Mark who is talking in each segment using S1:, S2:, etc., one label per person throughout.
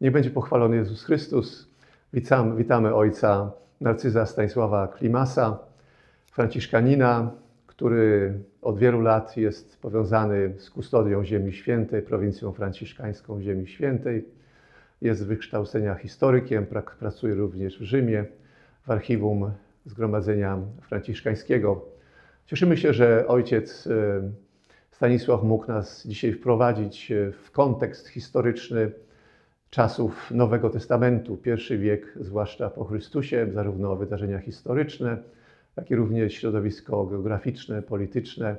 S1: Niech będzie pochwalony Jezus Chrystus. Witamy, witamy ojca Narcyza Stanisława Klimasa, franciszkanina, który od wielu lat jest powiązany z kustodią Ziemi Świętej, prowincją franciszkańską Ziemi Świętej. Jest z wykształcenia historykiem, pracuje również w Rzymie, w archiwum Zgromadzenia Franciszkańskiego. Cieszymy się, że ojciec e, Stanisław mógł nas dzisiaj wprowadzić e, w kontekst historyczny czasów Nowego Testamentu, pierwszy wiek, zwłaszcza po Chrystusie, zarówno wydarzenia historyczne, jak i również środowisko geograficzne, polityczne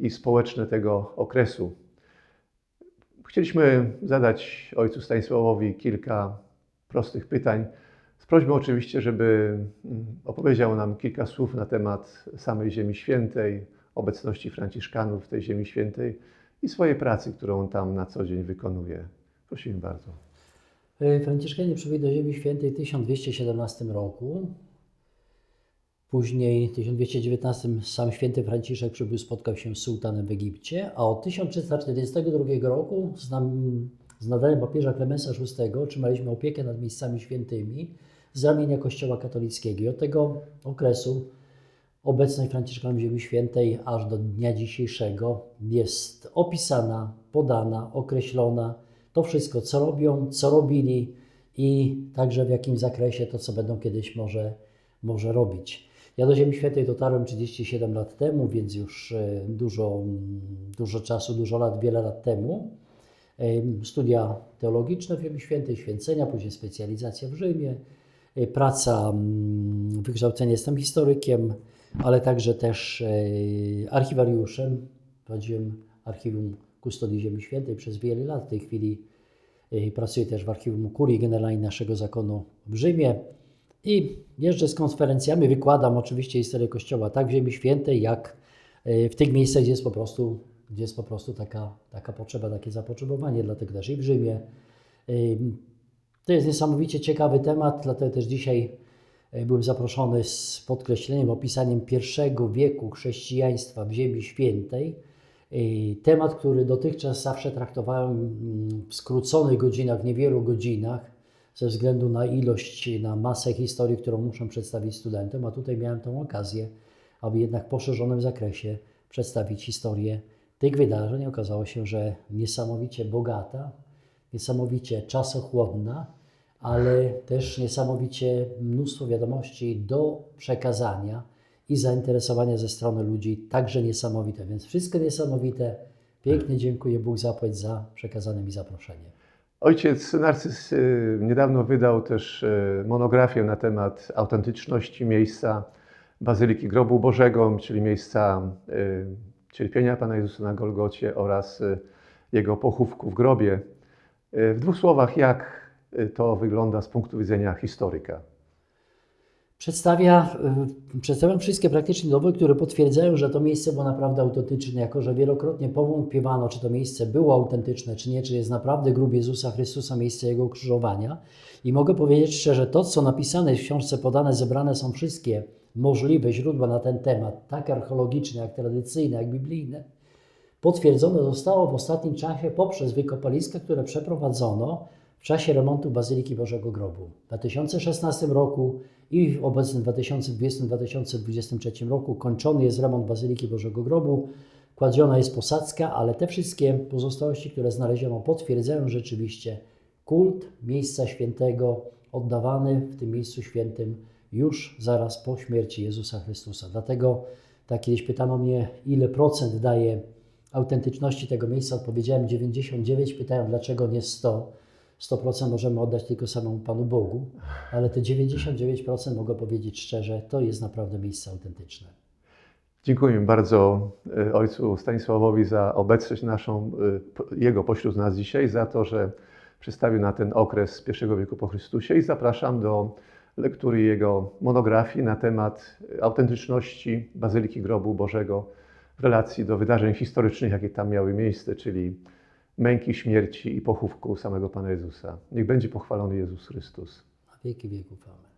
S1: i społeczne tego okresu. Chcieliśmy zadać ojcu Stanisławowi kilka prostych pytań, z prośbą oczywiście, żeby mm, opowiedział nam kilka słów na temat samej Ziemi Świętej, obecności Franciszkanów w tej Ziemi Świętej i swojej pracy, którą tam na co dzień wykonuje. Prosimy bardzo.
S2: E, Franciszkanie przybyli do Ziemi Świętej w 1217 roku. Później w 1219 sam święty Franciszek przybył, spotkał się z sułtanem w Egipcie, a od 1342 roku z, nam, z nadaniem papieża Klemensa VI otrzymaliśmy opiekę nad miejscami świętymi z ramienia Kościoła katolickiego. I od tego okresu obecność Franciszkanów Ziemi Świętej aż do dnia dzisiejszego jest opisana, podana, określona. To wszystko, co robią, co robili i także w jakim zakresie to, co będą kiedyś może, może robić. Ja do Ziemi Świętej dotarłem 37 lat temu, więc już e, dużo, dużo czasu, dużo lat, wiele lat temu. Em, Studia teologiczne w Ziemi Świętej, święcenia, później specjalizacja w Rzymie, e, praca, mm, wykształcenie jestem historykiem, ale także też e, archiwariuszem. Prowadziłem archiwum Kustodii Ziemi Świętej przez wiele lat. W tej chwili e, pracuję też w archiwum Kurii Generalnej naszego zakonu w Rzymie. I jeżdżę z konferencjami, wykładam oczywiście historię Kościoła tak w Ziemi Świętej, jak e, w tych miejscach, gdzie jest po prostu, gdzie jest po prostu taka, taka potrzeba, takie zapotrzebowanie, dlatego też i w Rzymie. Ym, To jest niesamowicie ciekawy temat, dlatego też dzisiaj e, byłem zaproszony z podkreśleniem, opisaniem pierwszego wieku chrześcijaństwa w Ziemi Świętej. Temat, który dotychczas zawsze traktowałem mm, w skróconych godzinach, niewielu godzinach, ze względu na ilość, na masę historii, którą muszę przedstawić studentom, a tutaj miałem tą okazję, aby jednak w poszerzonym zakresie przedstawić historię tych wydarzeń. Okazało się, że niesamowicie bogata, niesamowicie czasochłonna, ale też niesamowicie mnóstwo wiadomości do przekazania i zainteresowania ze strony ludzi, także niesamowite. Więc wszystko niesamowite. Pięknie dziękuję Bóg zapłać za przekazane mi zaproszenie.
S1: Ojciec Narcyz y, niedawno wydał też y, monografię na temat autentyczności miejsca Bazyliki Grobu Bożego, czyli miejsca y, cierpienia Pana Jezusa na Golgocie oraz Jego pochówku w grobie. W dwóch słowach, jak to wygląda z punktu widzenia historyka?
S2: Przedstawia, y, przedstawiam wszystkie praktycznie dowody, które potwierdzają, że to miejsce było naprawdę autentyczne, jako że wielokrotnie powątpiewano, czy to miejsce było autentyczne, czy nie, czy jest naprawdę grób Jezusa Chrystusa, miejsce Jego ukrzyżowania. I mogę powiedzieć szczerze, to co napisane w książce podane, zebrane są wszystkie możliwe źródła na ten temat, tak archeologiczne, jak tradycyjne, jak biblijne, potwierdzone zostało w ostatnim czasie poprzez wykopaliska, które przeprowadzono w czasie remontu Bazyliki Bożego Grobu. W 2016 roku i w obecnym 2020-2023 roku kończony jest remont Bazyliki Bożego Grobu, kładziona jest posadzka, ale te wszystkie pozostałości, które znaleziono, potwierdzają rzeczywiście kult miejsca świętego oddawany w tym miejscu świętym już zaraz po śmierci Jezusa Chrystusa. Dlatego tak kiedyś pytano mnie, ile procent daje autentyczności tego miejsca, odpowiedziałem 99, pytałem dlaczego nie 100. 100% możemy oddać tylko samemu Panu Bogu, ale te 99% mogę powiedzieć szczerze, to jest naprawdę miejsce autentyczne.
S1: Dziękuję bardzo y, ojcu Stanisławowi za obecność naszą, po- jego pośród nas dzisiaj, za to, że przedstawił na ten okres I wieku po Chrystusie i zapraszam do lektury jego monografii na temat y, autentyczności Bazyliki Grobu Bożego w relacji do wydarzeń historycznych, jakie tam miały miejsce, czyli męki, śmierci i pochówku samego Pana Jezusa. Niech będzie pochwalony Jezus Chrystus.
S2: Na wieki wieków. Amen.